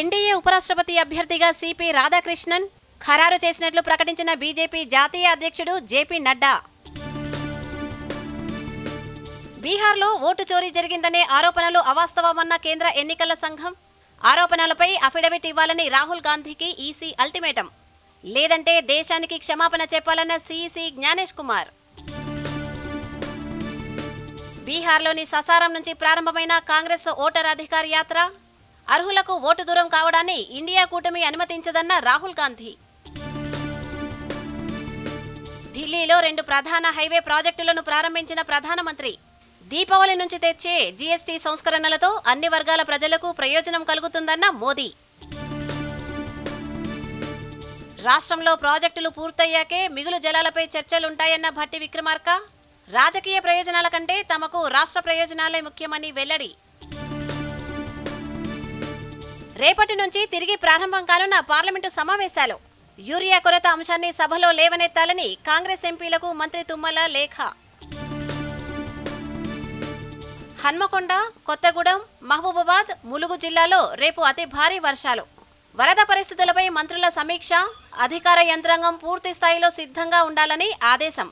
NDA ఉపరాష్ట్రపతి అభ్యర్థిగా CP Radhakrishnan ఖరారు చేసినట్లు ప్రకటించిన బీజేపీ జాతీయ అధ్యక్షుడు జేపీ నడ్డా. బీహార్లో ఓటు చోరీ జరిగిందనే ఆరోపణలు అవాస్తవమన్న కేంద్ర ఎన్నికల సంఘం ఆరోపణలపై అఫిడవిట్ ఇవ్వాలని రాహుల్ గాంధీకి ఈసీ అల్టిమేటం. లేదంటే దేశానికి క్షమాపణ చెప్పాలన్న సీఈసీ జ్ఞానేష్ కుమార్. బీహార్లోని ససారం నుంచి ప్రారంభమైన కాంగ్రెస్ ఓటర్ అధికార యాత్ర అర్హులకు ఓటు దూరం కావడాన్ని ఇండియా కూటమి అనుమతించదన్న రాహుల్ గాంధీ. ఢిల్లీలో రెండు ప్రధాన హైవే ప్రాజెక్టులను ప్రారంభించిన ప్రధానమంత్రి. దీపావళి నుంచి తెచ్చే జీఎస్టీ సంస్కరణలతో అన్ని వర్గాల ప్రజలకు ప్రయోజనం కలుగుతుందన్న మోదీ. రాష్ట్రంలో ప్రాజెక్టులు పూర్తయ్యాకే మిగులు జలాలపై చర్చలుంటాయన్న భట్టి విక్రమార్క. రాజకీయ ప్రయోజనాల కంటే తమకు రాష్ట్ర ప్రయోజనాలే ముఖ్యమని వెల్లడి. రేపటి నుంచి తిరిగి ప్రారంభం కానున్న పార్లమెంటు సమావేశాలు. యూరియా కొరత అంశాన్ని సభలో లేవనెత్తాలని కాంగ్రెస్ ఎంపీలకు మంత్రి తుమ్మల లేఖ. హన్మకొండ కొత్తగూడెం మహబూబాబాద్ ములుగు జిల్లాలో రేపు అతి భారీ వర్షాలు. వరద పరిస్థితులపై మంత్రుల సమీక్ష అధికార యంత్రాంగం పూర్తి స్థాయిలో సిద్ధంగా ఉండాలని ఆదేశం.